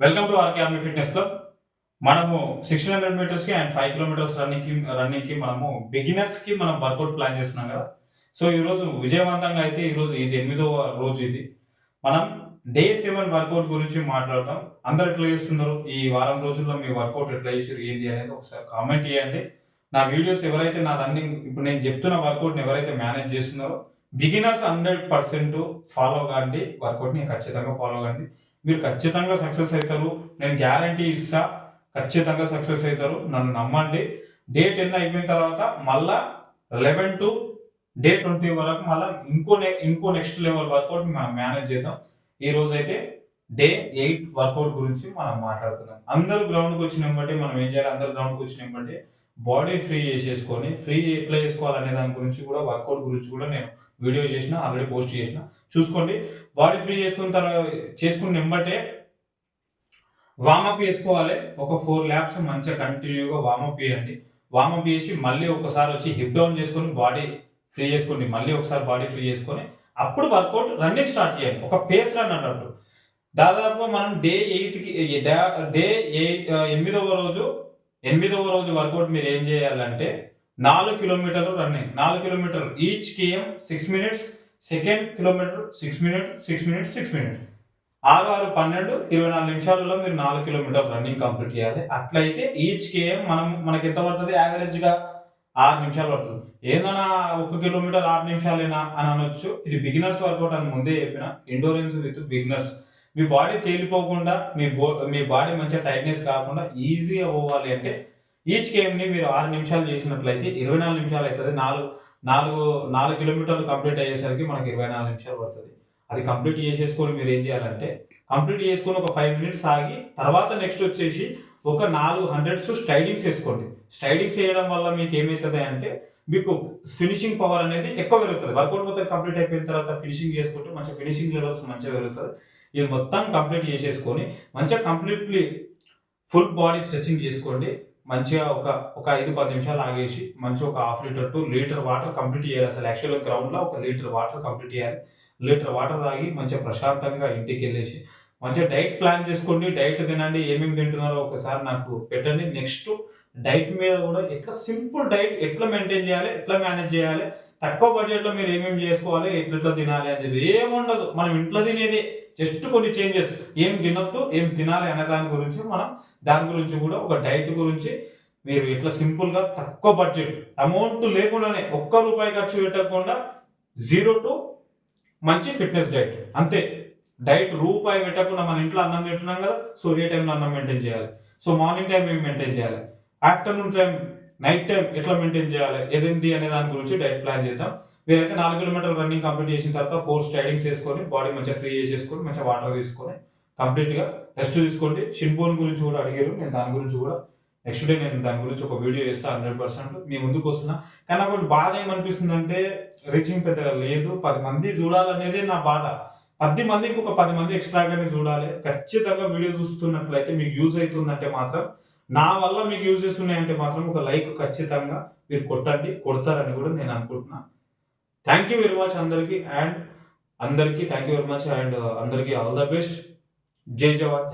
Welcome to RK army fitness club మనము sixteen hundred మీటర్స్కి and five kilometres రన్నింగ్కి రన్నింగ్కి మనము బిగినర్స్కి మనం వర్కౌట్ ప్లాన్ చేస్తున్నాం కదా. సో ఈ రోజు విజయవంతంగా అయితే ఈ రోజు ఇది ఎనిమిదవ రోజు ఇది. మనం డే సెవెన్ వర్కౌట్ గురించి మాట్లాడతాం. అందరు ఎట్లా చేస్తున్నారు? ఈ వారం రోజుల్లో మీ వర్కౌట్ ఎట్లా చేసారు ఏంటి అనేది ఒకసారి కామెంట్ చేయండి. నా వీడియోస్ ఎవరైతే నా రన్నింగ్ ఇప్పుడు నేను చెప్తున్న వర్కౌట్ ఎవరైతే మేనేజ్ చేస్తున్నారో బిగినర్స్ హండ్రెడ్ పర్సెంట్ ఫాలో కాండి. వర్కౌట్ని ఖచ్చితంగా ఫాలో కాండి. మీరు ఖచ్చితంగా సక్సెస్ అవుతారు. నేను గ్యారంటీ ఇస్తా. ఖచ్చితంగా సక్సెస్ అవుతారు. నన్ను నమ్మండి. డే టెన్ అయిపోయిన తర్వాత మళ్ళా లెవెన్ టు డే ట్వంటీ వరకు మళ్ళీ ఇంకో నె ఇంకో నెక్స్ట్ లెవెల్ వర్కౌట్ మనం మేనేజ్ చేద్దాం. ఈ రోజు అయితే డే ఎయిట్ వర్కౌట్ గురించి మనం మాట్లాడుతున్నాం అందరూ గ్రౌండ్కి వచ్చిన బట్టి మనం ఏం చేయాలి? అందరూ గ్రౌండ్కి వచ్చిన బట్టి బాడీ ఫ్రీ చేసేసుకొని ఫ్రీ ఎట్లా చేసుకోవాలనే దాని గురించి కూడా వర్కౌట్ గురించి కూడా నేను వీడియో చేసిన ఆల్రెడీ పోస్ట్ చేసిన. చూసుకోండి. బాడీ ఫ్రీ చేసుకున్న తర్వాత చేసుకున్న వెంబటే వామప్ చేసుకోవాలి. ఒక ఫోర్ ల్యాబ్స్ మంచిగా కంటిన్యూగా వామప్ చేయండి. వామప్ చేసి మళ్ళీ ఒకసారి వచ్చి హిప్ డౌన్ చేసుకొని బాడీ ఫ్రీ చేసుకోండి. మళ్ళీ ఒకసారి బాడీ ఫ్రీ చేసుకొని అప్పుడు వర్కౌట్ రన్నింగ్ స్టార్ట్ చేయండి. ఒక పేస్ రన్ అన్నట్టు. దాదాపు మనం డే ఎయిట్కి డే ఎయిట్ ఎనిమిదవ రోజు ఎనిమిదవ రోజు వర్కౌట్ మీరు ఏం చేయాలంటే నాలుగు కిలోమీటర్లు రన్నింగ్ నాలుగు కిలోమీటర్లు each KM six minutes second kilometre six minute six minutes six minute ఆరు ఆరు పన్నెండు ఇరవై నాలుగు నిమిషాలలో మీరు నాలుగు కిలోమీటర్ రన్నింగ్ కంప్లీట్ చేయాలి. అట్లయితే ఈచ్ కేఎం మనం మనకి ఎంత పడుతుంది? యావరేజ్గా ఆరు నిమిషాలు పడుతుంది. ఏందన్నా ఒక కిలోమీటర్ ఆరు నిమిషాలేనా అని అనొచ్చు. ఇది బిగినర్స్ వర్కౌట్ అని ముందే చెప్పిన. ఎండోరెన్స్ విత్ బిగినర్స్ మీ బాడీ తేలిపోకుండా మీ బో మీ బాడీ మంచిగా టైట్నెస్ కాకుండా ఈజీగా పోవాలి అంటే ఈచ్ గేమ్ని మీరు ఆరు నిమిషాలు చేసినట్లయితే ఇరవై నాలుగు నిమిషాలు అవుతుంది. నాలుగు నాలుగు నాలుగు కిలోమీటర్లు కంప్లీట్ అయ్యేసరికి మనకి ఇరవై నాలుగు నిమిషాలు పడుతుంది. అది కంప్లీట్ చేసేసుకొని మీరు ఏం చేయాలంటే కంప్లీట్ చేసుకొని ఒక ఫైవ్ మినిట్స్ ఆగి తర్వాత నెక్స్ట్ వచ్చేసి ఒక నాలుగు హండ్రెడ్స్ స్టైడింగ్స్ వేసుకోండి. స్టైడింగ్స్ వేయడం వల్ల మీకు ఏమవుతుంది అంటే మీకు ఫినిషింగ్ పవర్ అనేది ఎక్కువ పెరుగుతుంది. వర్కౌట్ మొత్తం కంప్లీట్ అయిపోయిన తర్వాత ఫినిషింగ్ చేసుకుంటే మంచి ఫినిషింగ్ లెవెల్స్ మంచిగా పెరుగుతుంది. ఇది మొత్తం కంప్లీట్ చేసేసుకొని మంచిగా కంప్లీట్లీ ఫుల్ బాడీ స్ట్రెచింగ్ చేసుకోండి. మంచిగా ఒక ఒక ఐదు పది నిమిషాలు ఆగేసి మంచిగా ఒక half litre to litre water complete చేయాలి. అసలు యాక్చువల్గా గ్రౌండ్లో ఒక లీటర్ వాటర్ కంప్లీట్ చేయాలి. లీటర్ వాటర్ తాగి మంచిగా ప్రశాంతంగా ఇంటికి వెళ్ళేసి మంచిగా డైట్ ప్లాన్ చేసుకోండి డైట్ తినండి ఏమేమి తింటున్నారో ఒకసారి నాకు పెట్టండి. నెక్స్ట్ డైట్ మీద కూడా ఎట్లా సింపుల్ డైట్ ఎట్లా మెయింటైన్ చేయాలి ఎట్లా మేనేజ్ చేయాలి తక్కువ బడ్జెట్లో మీరు ఏమేమి చేసుకోవాలి ఎట్లా తినాలి అనేది ఏముండదు. మనం ఇంట్లో తినేది జస్ట్ కొన్ని చేంజెస్ ఏం తినొద్దు ఏం తినాలి అనే దాని గురించి మనం దాని గురించి కూడా ఒక డైట్ గురించి మీరు ఇట్లా సింపుల్గా తక్కువ బడ్జెట్ అమౌంట్ లేకుండానే ఒక్క రూపాయి ఖర్చు పెట్టకుండా జీరో టు మంచి ఫిట్నెస్ డైట్ అంతే. డైట్ రూపాయి పెట్టకుండా మన ఇంట్లో అన్నం తింటున్నాం కదా సో ఏ టైంలో అన్నం మెయింటైన్ చేయాలి. సో మార్నింగ్ టైం ఏం మెయింటైన్ చేయాలి? ఆఫ్టర్నూన్ టైం నైట్ టైం ఎట్లా మెయింటైన్ చేయాలి? ఎదింది అనే దాని గురించి డైట్ ప్లాన్ చేద్దాం. మీరైతే నాలుగు కిలోమీటర్ రన్నింగ్ కంప్లీట్ చేసిన తర్వాత ఫోర్ స్టైడింగ్స్ వేసుకొని బాడీ మంచిగా ఫ్రీ చేసేసుకొని మంచిగా వాటర్ తీసుకొని కంప్లీట్గా రెస్ట్ తీసుకోండి. షిన్బోన్ గురించి కూడా అడిగారు నేను దాని గురించి కూడా నెక్స్ట్ డే నేను దాని గురించి ఒక వీడియో చేస్తాను హండ్రెడ్ పర్సెంట్ మీ ముందుకు వస్తున్నా. కానీ నాకు బాధ ఏమనిపిస్తుంది అంటే రీచింగ్ పెద్దగా లేదు. పది మంది చూడాలనేదే నా బాధ. పది మంది ఇంకొక పది మంది ఎక్స్ట్రాగానే చూడాలి. ఖచ్చితంగా వీడియో చూస్తున్నట్లయితే మీకు యూజ్ అవుతుందంటే మాత్రం నా వల్ల మీకు యూజ్ చేస్తున్నాయంటే మాత్రం ఒక లైక్ ఖచ్చితంగా మీరు కొట్టండి కొడతారని కూడా నేను అనుకుంటున్నాను థ్యాంక్ యూ వెరీ మచ్ అందరికీ అండ్ అందరికీ thank you very much and అందరికీ ఆల్ ద బెస్ట్ జై జవాన్